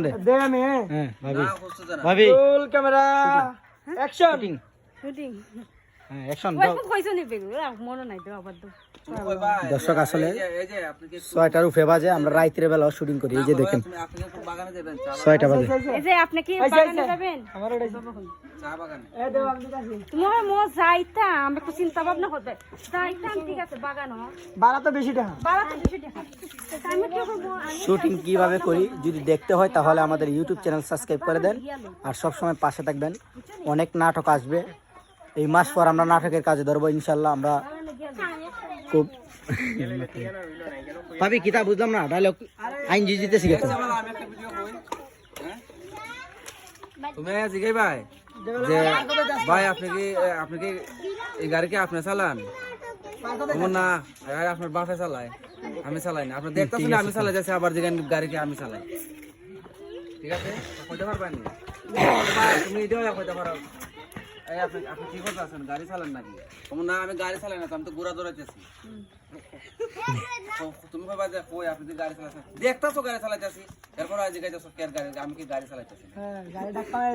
দে দে আমি হ্যাঁ ভাবি। Roll camera action shooting. Shooting. হ্যাঁ অ্যাকশন দাও। তো কইছো নি বেগুলো মনে নাই তো আবার তো তুমি কই ভাই? দর্শক আসলে আপনি কি ছয়টার উপরে বাজে আমরা রাত্রে বেলা শুটিং করি এই যে দেখেন। আপনি কি ছয়টা বাজে। এই যে আপনি কি আচ্ছা, বাগানে আচ্ছা। যাবেন? আমার ওটা চা বাগানে? এ দেও আমি কাছে তুমি মো যাইতাম। একটু চিন্তা ভাবনা করবে যাইতাম ঠিক আছে বাগানো বাড়া তো বেশি টাকা। বাবা তো বেশি দেখা আমি কি করব? আমি শুটিং কীভাবে করি? যদি দেখতে হয় তাহলে আমাদের ইউটিউব চ্যানেল সাবস্ক্রাইব করে দেন। আর সব সময় পাশে থাকবেন। অনেক নাটক আসবে। এই মাস পর আমরা নাটকের কাজে ধরবো ইনশাল্লাহ আমরা খুব ভাবি কিতা বুঝলাম না? ডায়লগ আইন জিজিতে শিখেছে তুমি জিগাই ভাই যে ভাই আপনি কি আপনি কি এই গাড়ি কি আপনি চালান? না আরে আপনার বাপে চালায়। আমি চালাই না। আপনি দেখতেছেন না আমি চালাই যাচ্ছি আবার যেখানে গাড়ি কি আমি চালাই। ঠিক আছে? কইতে পারবেন তুমি এটাও কইতে পারো। এই আপনি আপনি কি করতে আছেন গাড়ি চালান নাকি? তোমার না আমি গাড়ি চালাই না তো আমি তো ঘোরা দৌড়াইতেছি তুমি ভাবা যে কই আপনি যে গাড়ি চালাচ্ছেন দেখতাছো গাড়ি চালাইতেছি। এরপর আজ গাড়ি আমি কি গাড়ি চালাইতেছি? হ্যাঁ গাড়ি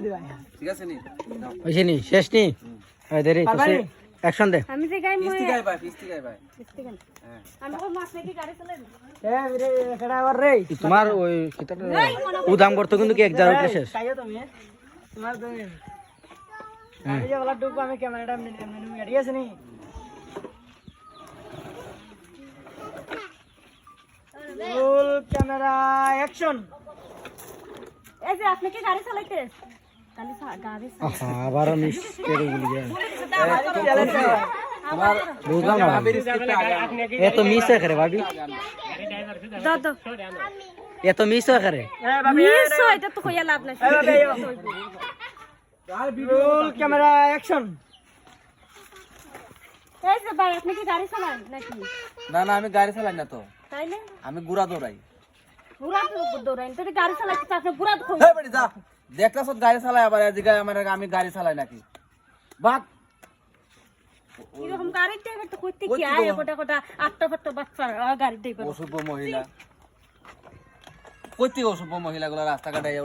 দিবা। ঠিক আছে নি? নাও। নি শেষ নি? এই দে রে পারবানি? অ্যাকশন দে। আমি যে গাই কিস্তি গাই ভাই কিস্তি গাই ভাই হ্যাঁ। আমি কই মাছ নাকি গাড়ি চালাই এ রে কেডা আবার রে। তোমার ওই কিতাটা উদাম করতে কিন্তু কি এক জায়গা উঠে শেষ? কাইও তুমি। তোমার তুমি। আমি ডুব ক্যামেরাটা মেনু মেরি আছে নি। রোল ক্যামেরা অ্যাকশন এই যে আপনি কি গাড়ি চালাইতে? মিস করে বলি বুঝলাম না। এত মিস হয়ে করে ভাবি দাও দাও। এত মিস হয়ে করে মিস হয়, এটা তো কইয়া লাভ নাই। রোল ক্যামেরা অ্যাকশন এই যে ভাই আপনি কি গাড়ি চালান নাকি? না না আমি গাড়ি চালাই না তো। তাইলে আমি গুড়া দৌড়াই। বুড়া তো তো গাড়ি চালাইতে তো আপনি বুড়া তো হে বেটি যা। দেখতাছ গাড়ি চালাই আবার এদিকে আমার আমি গাড়ি চালাই নাকি। বাদ। এরকম গাড়ি ড্রাইভার তো করতে কি? আয় কোটা কোটা আটটা ফাটটা বাচ্চা গাড়ি ড্রাইভার অসভ্য মহিলা। থেকে অসভ্য মহিলাগুলো রাস্তাঘাটে আইয়া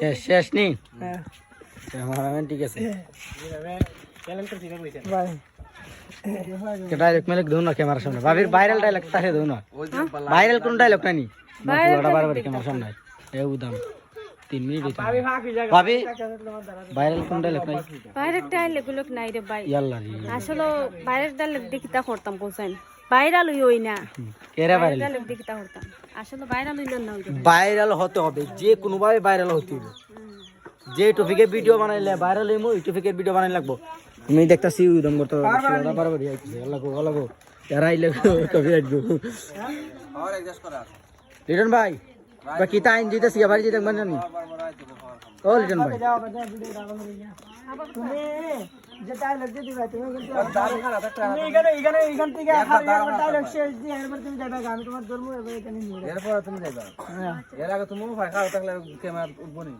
শেষ শেষ নি? হ্যাঁ। ক্যামেরাম্যান ঠিক আছে। ভাই ডাইরেক্ট মেলে দেও না ক্যামেরার সামনে। ভাবির ভাইরাল না ওই যে পাল্লা ভাইরাল কোন ডায়লগ নাই নি। পুরোটা বারবার ক্যামেরার সামনে। এ উদাম। তিন মিনিট। ভাবি ভাইরাল কোন ডায়লগ নাই। বাইরের ডাইল এগুলো নাই রে ভাই। ইয়াল্লা আসলে বাইরের ডাইল দেখি তা করতাম বুঝছেন? বাইরাল হই ওই না। কেরা ভাইরাল ডাইল হতাম আসলে ভাইরাল হইল না ওই ভাইরাল হতে হবে যে কোনো ভাবে ভাইরাল হতে হবে যে টপিকে ভিডিও বানাইলে ভাইরাল হইমু এই টপিকের ভিডিও বানাই লাগবো। তুমি দেখতাছি উদম করতে বারবার আইতেছে আল্লাহ গো আল্লাহ গো এরা আইলে কবি আসব আর অ্যাডজাস্ট করা আছে। ভাই। বা কিতা আইন দিতেছি সিয়া ভারি দেখবেন জানি নি? ও লিটন ভাই। তুমি যে ডায়লগ দিবা তুমি কিন্তু দাঁড়ি খারাপ একটা তুমি এখানে এখানে এখান থেকে একবার ডায়লগ শেষ দিয়ে এরপর তুমি যাবে আমি তোমার ধর্ম এখানে নিয়ে এরপর তুমি যাইবা। হ্যাঁ। এর আগে তুমি ভাই থাকলে ক্যামেরা উঠবো নি।